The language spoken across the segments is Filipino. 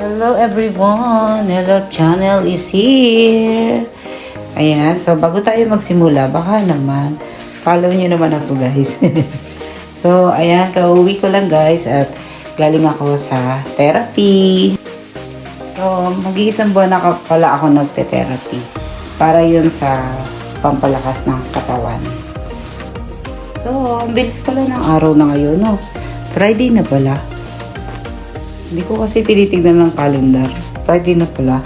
Hello everyone! Hello channel is here! Ayan, so bago tayo magsimula, baka naman, follow nyo naman ako guys. so, ayan, kauwi ko lang guys at galing ako sa therapy. So, mag-iisang buwan na pala ako nagte-therapy para yun sa pampalakas ng katawan. So, ang bilis pala ng araw na ngayon, no? Friday na pala. Hindi ko kasi tinitignan ng calendar. Friday na pala.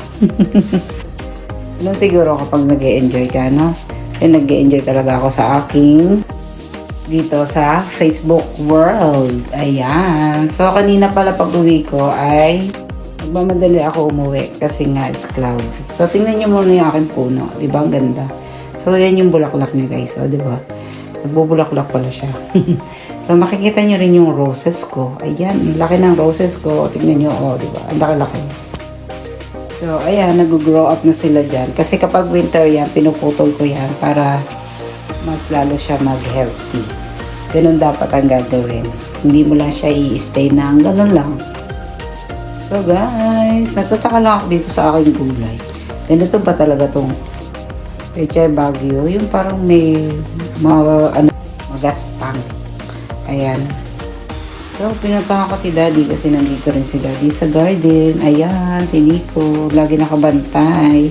no, siguro kapag nag enjoy ka, no? Eh, nag enjoy talaga ako sa aking dito sa Facebook world. Ayan. So, kanina pala pag uwi ko ay nagmamadali ako umuwi kasi nga it's cloud. So, tingnan nyo muna yung aking puno. Di ba? Ang ganda. So, yan yung bulaklak niya guys. O, di ba? Nagbubulaklak pala siya. so, makikita nyo rin yung roses ko. Ayan, ang laki ng roses ko. Tingnan nyo, oh, di ba? Ang laki-laki. So, ayan, nag-grow up na sila dyan. Kasi kapag winter yan, pinuputol ko yan para mas lalo siya mag-healthy. Ganun dapat ang gagawin. Hindi mo lang siya i-stay na ganun lang. So guys, nagtataka lang ako dito sa aking gulay. Ganito ba talaga tong Pechay Baguio? Yung parang may mga ano, magaspang. Ayan. So, pinuntahan ko si Daddy kasi nandito rin si Daddy sa garden. Ayan, si Nico. Lagi nakabantay.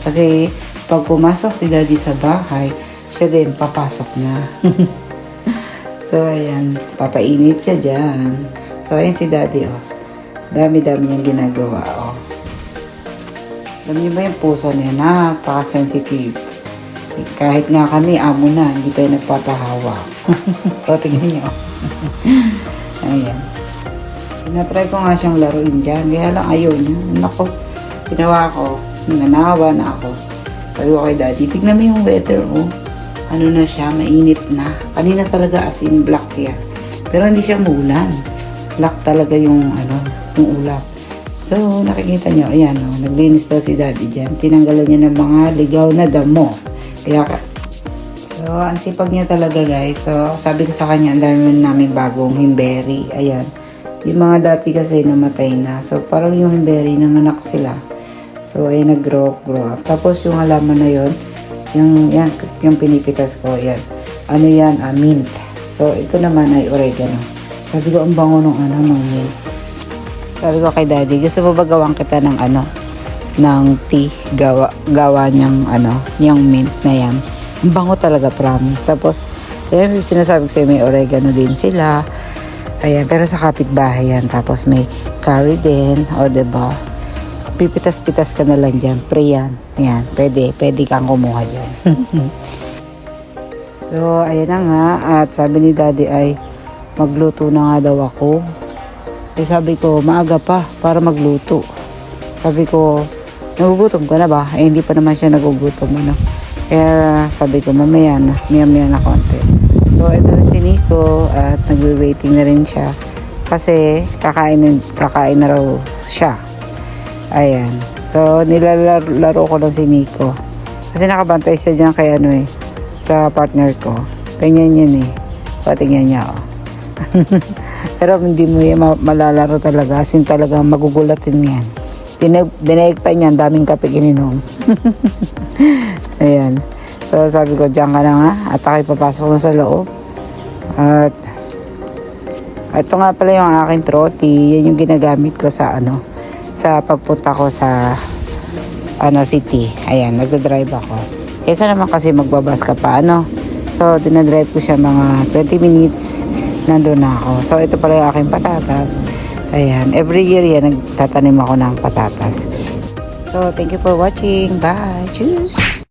Kasi pag pumasok si Daddy sa bahay, siya din papasok na. so, ayan. Papainit siya dyan. So, ayan si Daddy, oh. Dami-dami niyang ginagawa, oh. Alam niyo ba yung puso niya? Napaka-sensitive. Kahit nga kami, amo na, hindi pa nagpapahawa. o, tingnan niyo. Ayan. Tinatry ko nga siyang laruin dyan. Kaya lang niya. Nako, ginawa ko. Nanawa na ako. Sabi ko kay daddy, tignan mo yung weather, oh. Ano na siya, mainit na. Kanina talaga as in black yan. Pero hindi siya mulan. Black talaga yung, ano, yung ulap. So, nakikita nyo, ayan, oh, naglinis daw si daddy dyan. Tinanggalan niya ng mga ligaw na damo. Kaya, ka- So, ang sipag niya talaga guys. So, sabi ko sa kanya, ang dami namin bagong himberry. Ayan. Yung mga dati kasi namatay na. So, parang yung himberry, nanganak sila. So, ayan, nag-grow grow up. Tapos, yung halaman na yon yung, yan, yung pinipitas ko, yan. Ano yan? Ah, mint. So, ito naman ay oregano. Sabi ko, ang bango nung ano, nung mint. Sabi ko kay daddy, gusto mo ba gawang kita ng ano? Ng tea gawa gawa niyang ano yung mint na yan. Ang bango talaga promise. Tapos ayan sinasabi ko sa'yo may oregano din sila. Ayan pero sa kapitbahay yan. Tapos may curry din. O ba diba? pipitas-pitas ka na lang dyan. Pre yan. Ayan pwede pwede kang kumuha dyan. So ayan na nga. At sabi ni daddy ay magluto na nga daw ako. Eh sabi ko maaga pa para magluto. Sabi ko nagugutom ka na ba? Eh, hindi pa naman siya nagugutom, ano. Kaya sabi ko, mamaya na, maya-maya na konti. So, ito na si Nico at nagwe-waiting na rin siya. Kasi, kakain, kakain na raw siya. Ayan. So, nilalaro ko lang si Nico. Kasi nakabantay siya dyan kay ano eh, sa partner ko. Ganyan yan eh. Patingnan niya, oh. Pero hindi mo yan ma- malalaro talaga. Asin talaga magugulatin yan. Dineg, dineg pa niyan, daming kape ininom. Ayan. So, sabi ko, diyan ka na nga. At ako'y papasok na sa loob. At, ito nga pala yung aking trotty. Yan yung ginagamit ko sa ano, sa pagpunta ko sa ano, city. Ayan, nagdadrive ako. Kesa naman kasi magbabas ka pa, ano. So, dinadrive ko siya mga 20 minutes. Nandun na ako. So, ito pala yung aking patatas. Ayan, every year yan, nagtatanim ako ng patatas. So, thank you for watching. Bye. Cheers.